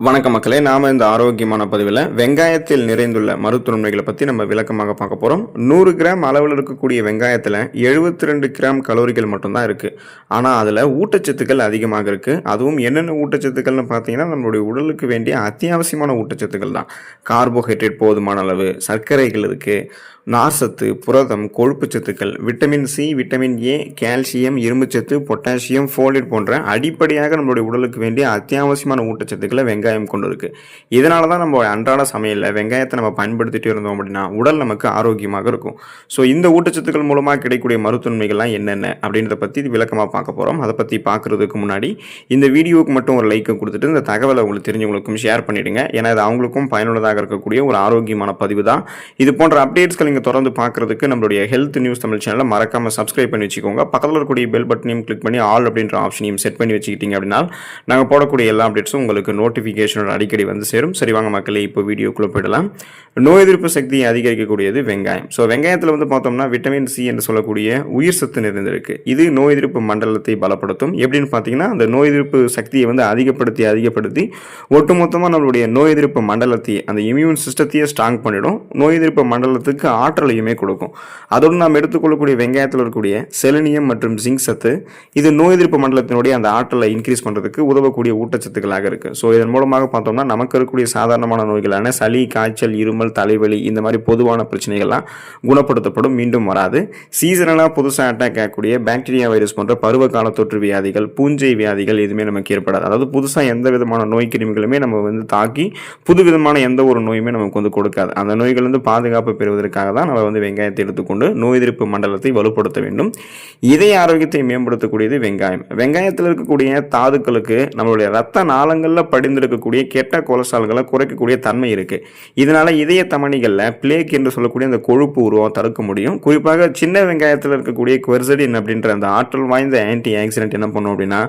வணக்கம் மக்களே நாம இந்த ஆரோக்கியமான பதிவில் வெங்காயத்தில் நிறைந்துள்ள மருத்துவன்மைகளை பற்றி நம்ம விளக்கமாக பார்க்க போகிறோம் நூறு கிராம் அளவில் இருக்கக்கூடிய வெங்காயத்தில் எழுபத்தி ரெண்டு கிராம் கலோரிகள் மட்டும்தான் இருக்குது ஆனால் அதில் ஊட்டச்சத்துக்கள் அதிகமாக இருக்குது அதுவும் என்னென்ன ஊட்டச்சத்துக்கள்னு பார்த்தீங்கன்னா நம்மளுடைய உடலுக்கு வேண்டிய அத்தியாவசியமான ஊட்டச்சத்துக்கள் தான். கார்போஹைட்ரேட் போதுமான அளவு சர்க்கரைகள் இருக்குது நார்சத்து புரதம் கொழுப்புச்சத்துக்கள் vitamin C vitamin A calcium இரும்புச்சத்து பொட்டாசியம் ஃபோலேட் போன்ற அடிப்படையாக நம்மளுடைய உடலுக்கு வேண்டிய அத்தியாவசியமான ஊட்டச்சத்துக்களை வெங்காயம் கொண்டு இருக்குது இதனால தான் நம்ம அன்றாட சமையலில் வெங்காயத்தை நம்ம பயன்படுத்திகிட்டு இருந்தோம் அப்படின்னா உடல் நமக்கு ஆரோக்கியமாக இருக்கும். ஸோ இந்த ஊட்டச்சத்துக்கள் மூலமாக கிடைக்கக்கூடிய மருத்துவமைகள்லாம் என்னென்ன அப்படின்றத பற்றி விளக்கமாக பார்க்க போகிறோம் அதை பற்றி பார்க்குறதுக்கு முன்னாடி இந்த வீடியோவுக்கு மட்டும் ஒரு லைக்கை கொடுத்துட்டு இந்த தகவலை உங்களுக்கு தெரிஞ்சவங்களுக்கும் ஷேர் பண்ணிவிடுங்க ஏன்னா இது அவங்களுக்கும் பயனுள்ளதாக இருக்கக்கூடிய ஒரு ஆரோக்கியமான பதிவு தான். இது போன்ற அப்டேட்ஸ்கள் நீங்கள் தொடர்ந்து பார்க்குறதுக்கு நம்மளுடைய ஹெல்த் நியூஸ் தமிழ் சேனலை மறக்காமல் சப்ஸ்கிரைப் பண்ணி வச்சுக்கோங்க. பக்கத்தில் இருக்கக்கூடிய பெல் பட்டனையும் கிளிக் பண்ணி ஆல் அப்படின்ற ஆப்ஷனையும் செட் பண்ணி வச்சுக்கிட்டீங்க அப்படின்னா நாங்கள் போடக்கூடிய எல்லா அப்டேட்ஸும் உங்களுக்கு நோட்டிஃபிகேஷன் நோட்டிஃபிகேஷனோட அடிக்கடி வந்து சேரும். சரி வாங்க மக்களே இப்போ வீடியோக்குள்ளே போயிடலாம். நோய் எதிர்ப்பு சக்தியை அதிகரிக்கக்கூடியது வெங்காயம். ஸோ வெங்காயத்தில் வந்து பார்த்தோம்னா விட்டமின் சி என்று சொல்லக்கூடிய உயிர் சத்து நிறைந்திருக்கு. இது நோய் எதிர்ப்பு மண்டலத்தை பலப்படுத்தும். எப்படின்னு பார்த்தீங்கன்னா அந்த நோய் எதிர்ப்பு சக்தியை வந்து அதிகப்படுத்தி அதிகப்படுத்தி ஒட்டுமொத்தமாக நம்மளுடைய நோய் எதிர்ப்பு மண்டலத்தை அந்த இம்யூன் சிஸ்டத்தையே ஸ்ட்ராங் பண்ணிடும். நோய் எதிர்ப்பு மண்டலத்துக்கு ஆற்றலையுமே கொடுக்கும். அதோடு நாம் எடுத்துக்கொள்ளக்கூடிய வெங்காயத்தில் இருக்கக்கூடிய செலினியம் மற்றும் ஜிங்க் சத்து இது நோய் எதிர்ப்பு மண்டலத்தினுடைய அந்த ஆற்றலை இன்க்ரீஸ் பண்ணுறதுக்கு உதவக்கூடிய ஊட்டச்சத்துக்களாக இருக்குது ஸோ இதன் மொத்தமாக பார்த்தோம்னா நமக்கு இருக்கக்கூடிய சாதாரணமான நோய்களான சளி காய்ச்சல் இருமல் தலைவலி இந்த மாதிரி பொதுவான பிரச்சனைகள்லாம் குணப்படுத்தப்படும் மீண்டும் வராது. சீசனலாக புதுசாக அட்டாக் ஆகக்கூடிய பாக்டீரியா வைரஸ் போன்ற பருவகால தொற்று வியாதிகள் பூஞ்சை வியாதிகள் எதுவுமே நமக்கு ஏற்படாது. அதாவது புதுசாக எந்த விதமான நோய் கிருமிகளுமே நம்ம வந்து தாக்கி புது விதமான எந்த ஒரு நோயுமே நமக்கு வந்து கொடுக்காது. அந்த நோய்கள் வந்து பாதுகாப்பு பெறுவதற்காக தான் நம்ம வந்து வெங்காயத்தை எடுத்துக்கொண்டு நோய் எதிர்ப்பு மண்டலத்தை வலுப்படுத்த வேண்டும். இதய ஆரோக்கியத்தை மேம்படுத்தக்கூடியது வெங்காயம். வெங்காயத்தில் இருக்கக்கூடிய தாதுக்களுக்கு நம்மளுடைய ரத்த நாளங்களில் படிந்திருக்க படிந்திருக்கக்கூடிய கெட்ட கொலஸ்ட்ரால்களை குறைக்கக்கூடிய தன்மை இருக்குது இதனால இதய தமணிகளில் பிளேக் என்று சொல்லக்கூடிய அந்த கொழுப்பு உருவம் தடுக்க முடியும். குறிப்பாக சின்ன வெங்காயத்தில் இருக்கக்கூடிய குவெர்சடின் அப்படின்ற அந்த ஆற்றல் வாய்ந்த ஆன்டி ஆக்சிடென்ட் என்ன பண்ணும் அப்படின்னா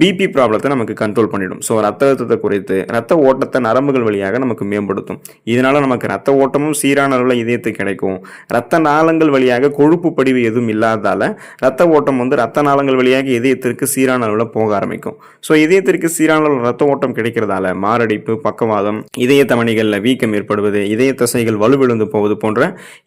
பிபி ப்ராப்ளத்தை நமக்கு கண்ட்ரோல் பண்ணிடும். ஸோ ரத்த அழுத்தத்தை குறைத்து ரத்த ஓட்டத்தை நரம்புகள் வழியாக நமக்கு மேம்படுத்தும். இதனால நமக்கு ரத்த ஓட்டமும் சீரான அளவில் இதயத்துக்கு கிடைக்கும். ரத்த நாளங்கள் வழியாக கொழுப்பு படிவு எதுவும் இல்லாததால் ரத்த ஓட்டம் வந்து ரத்த நாளங்கள் வழியாக இதயத்திற்கு சீரான அளவில் போக ஆரம்பிக்கும். ஸோ இதயத்திற்கு சீரான அளவில் ரத்த ஓட்டம் கிடைக்கிறதால மாரடைப்பு பக்கவாதம் இதய தமணிகளில் வீக்கம் ஏற்படுவது இதய தசைகள் வலுவிழுந்து போவது போன்ற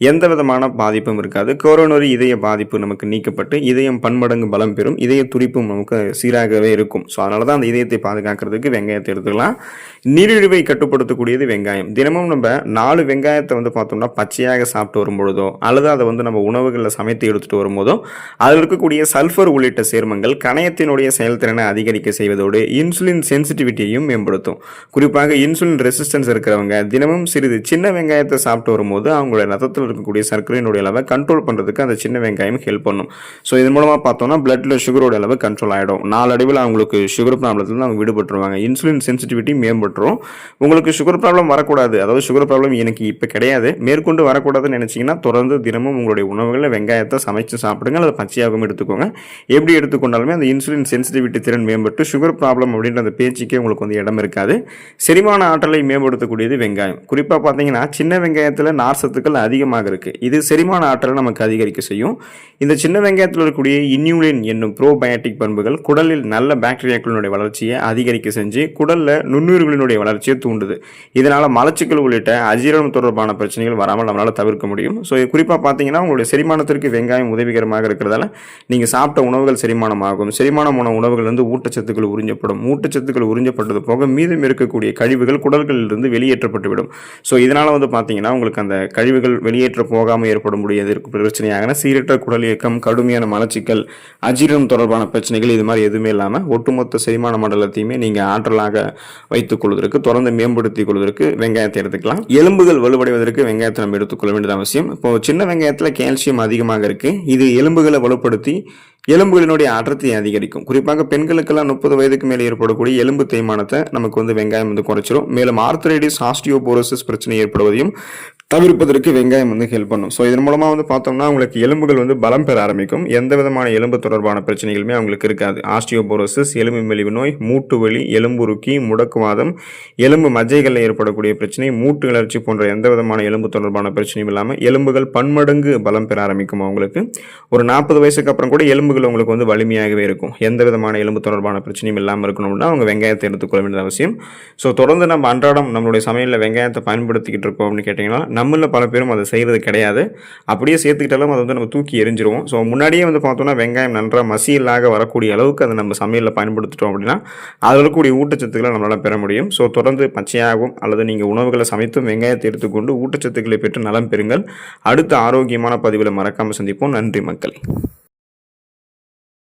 எந்த விதமான பாதிப்பும் இருக்காது. கொரோனரி இதய பாதிப்பு நமக்கு நீக்கப்பட்டு இதயம் பன்மடங்கு பலம் பெறும் இதய துடிப்பும் நமக்கு சீராகவே இருக்கும். ஸோ அதனால தான் அந்த இதயத்தை பாதுகாக்கிறதுக்கு வெங்காயத்தை எடுத்துக்கலாம். நீரிழிவை கட்டுப்படுத்தக்கூடியது வெங்காயம். தினமும் நம்ம நாலு வெங்காயத்தை வந்து பார்த்தோம்னா பச்சையாக சாப்பிட்டு வரும்பொழுதோ அல்லது அதை வந்து நம்ம உணவுகளில் சமைத்து எடுத்துட்டு வரும்போதோ அதில் இருக்கக்கூடிய சல்ஃபர் உள்ளிட்ட சேர்மங்கள் கணையத்தினுடைய செயல்திறனை அதிகரிக்க செய்வதோடு இன்சுலின் சென்சிட்டிவிட்டியையும் மேம்படுத்தும் குறிப்பாக இன்சுலின் ரெசிஸ்டன்ஸ் இருக்கிறவங்க தினமும் சிறிது சின்ன வெங்காயத்தை சாப்பிட்டு வரும்போது அவங்களுடைய ரத்தத்தில் இருக்கக்கூடிய சர்க்கரையினுடைய அளவை கண்ட்ரோல் பண்ணுறதுக்கு அந்த சின்ன வெங்காயம் ஹெல்ப் பண்ணும். ஸோ இதன் மூலமாக பார்த்தோம்னா பிளட்டில் சுகரோட அளவு கண்ட்ரோல் ஆகிடும் நாளடைவில் அவங்களுக்கு சுகர் ப்ராப்ளத்தில் அவங்க விடுபட்டுருவாங்க. Insulin sensitivity மேம்பட்டுரும். உங்களுக்கு சுகர் ப்ராப்ளம் வரக்கூடாது. அதாவது சுகர் ப்ராப்ளம் எனக்கு இப்போ கிடையாது. மேற்கொண்டு வரக்கூடாதுன்னு நினச்சிங்கன்னா தொடர்ந்து தினமும் உங்களுடைய உணவுகளில் வெங்காயத்தை சமைச்சு சாப்பிடுங்க. அல்லது பச்சையாகவும் எடுத்துக்கோங்க. எப்படி எடுத்துக்கொண்டாலுமே அந்த இன்சுலின் சென்சிட்டிவிட்டி திறன் மேம்பட்டு சுகர் ப்ராப்ளம் அப்படின்ற அந்த பேச்சுக்கே உங்களுக்கு வந்து இடம் இருக்காது. செரிமான ஆற்றலை மேம்படுத்தக்கூடியது வெங்காயம். குறிப்பாக பார்த்தீங்கன்னா சின்ன வெங்காயத்தில் நார் சத்துக்கள் அதிகமாக இருக்குது இது செரிமான ஆற்றலை நமக்கு அதிகரிக்க செய்யும். இந்த சின்ன வெங்காயத்தில் இருக்கக்கூடிய இன்யூலின் என்னும் ப்ரோபயோட்டிக் பண்புகள் குடலில் நல்ல பாக்டீரியாக்களினுடைய வளர்ச்சியை அதிகரிக்க செஞ்சு குடலில் நுண்ணுயிர்களினுடைய வளர்ச்சியை தூண்டுது. இதனால் மலச்சிக்கல் உள்ளிட்ட அஜீரணம் தொடர்பான பிரச்சனைகள் வராமல் நம்மளால் தவிர்க்க முடியும். ஸோ குறிப்பாக பார்த்தீங்கன்னா உங்களுடைய செரிமானத்திற்கு வெங்காயம் உதவிகரமாக இருக்கிறதால நீங்கள் சாப்பிட்ட உணவுகள் செரிமானமாகும். செரிமானமான உணவுகள் வந்து ஊட்டச்சத்துக்கள் உறிஞ்சப்படும். ஊட்டச்சத்துக்கள் உறிஞ்சப்பட்டது போக மீதம் இருக்கக்கூடிய கழிவுகள் குடல்களிலிருந்து வெளியேற்றப்பட்டுவிடும். ஸோ இதனால் வந்து பார்த்தீங்கன்னா உங்களுக்கு அந்த கழிவுகள் வெளியேற்ற போகாமல் ஏற்பட முடியாது பிரச்சனையாகனா சீரற்ற குடல் இயக்கம் கடுமையான மலச்சிக்கல் அஜீரணம் தொடர்பான பிரச்சனைகள் இது மாதிரி எதுவுமே இல்லாமல் ஒட்டுமொத்த செரிமான மண்டலத்தையுமே நீங்கள் ஆற்றலாக வைத்துக் கொள்வதற்கு தொடர்ந்து மேம்படுத்திக் கொள்வதற்கு வெங்காயத்தை எடுத்துக்கலாம். எலும்புகள் வலுவடைவதற்கு வெங்காயத்தை நம்ம எடுத்துக்கொள்ள வேண்டியது அவசியம். இப்போ சின்ன வெங்காயத்தில் கால்சியம் அதிகமாக இருக்குது இது எலும்புகளை வலுப்படுத்தி எலும்புகளினுடைய அடர்த்தியை அதிகரிக்கும். குறிப்பாக பெண்களுக்கெல்லாம் முப்பது வயதுக்கு மேலே ஏற்படக்கூடிய எலும்பு தேய்மானத்தை நமக்கு வந்து வெங்காயம் வந்து குறைச்சிரும். மேலும் ஆர்த்தரைடிஸ் ஆஸ்டியோபோரோசிஸ் பிரச்சனை ஏற்படுவதையும் தவிர்ப்பதற்கு வெங்காயம் வந்து ஹெல்ப் பண்ணும். ஸோ இதன் மூலமாக வந்து பார்த்தோம்னா உங்களுக்கு எலும்புகள் வந்து பலம் பெற ஆரம்பிக்கும். எந்த விதமான எலும்பு தொடர்பான பிரச்சனைகளுமே அவங்களுக்கு இருக்காது. ஆஸ்டியோபோரோசிஸ் எலும்பு மெலிவு நோய் மூட்டு வலி எலும்புருக்கி முடக்குவாதம் எலும்பு மஜ்ஜைகளில் ஏற்படக்கூடிய பிரச்சனை மூட்டு கிளர்ச்சி போன்ற எந்த விதமான எலும்பு தொடர்பான பிரச்சனையும் இல்லாமல் எலும்புகள் பன்மடங்கு பலம் பெற ஆரம்பிக்கும் அவங்களுக்கு. ஒரு நாற்பது வயசுக்கு அப்புறம் கூட எலும்புகள் உங்களுக்கு வந்து வலிமையாகவே இருக்கும். எந்த விதமான எலும்பு தொடர்பான பிரச்சனையும் இல்லாமல் இருக்கணும்னா அவங்க வெங்காயத்தை எடுத்துக்கொள்ள வேண்டியது அவசியம். ஸோ தொடர்ந்து நம்ம அன்றாடம் நம்மளுடைய சமையலில் வெங்காயத்தை பயன்படுத்திக்கிட்டு இருக்கோம் அப்படின்னு கேட்டிங்கன்னா நம்மளில் பல பேரும் அதை செய்கிறது கிடையாது. அப்படியே சேர்த்துக்கிட்டாலும் அதை வந்து நம்ம தூக்கி எரிஞ்சிருவோம் ஸோ முன்னாடியே வந்து பார்த்தோம்னா வெங்காயம் நன்றாக மசியலாக வரக்கூடிய அளவுக்கு அதை நம்ம சமையலில் பயன்படுத்திட்டோம் அப்படின்னா அதில் இருக்கக்கூடிய ஊட்டச்சத்துக்களை நம்மளால் பெற முடியும். ஸோ தொடர்ந்து பச்சையாகவும் அல்லது நீங்கள் உணவுகளை சமைத்தும் வெங்காயத்தை எடுத்துக்கொண்டு ஊட்டச்சத்துக்களை பெற்று நலம் பெறுங்கள். அடுத்த ஆரோக்கியமான பதிவில் மறக்காமல் சந்திப்போம். நன்றி மக்கள்.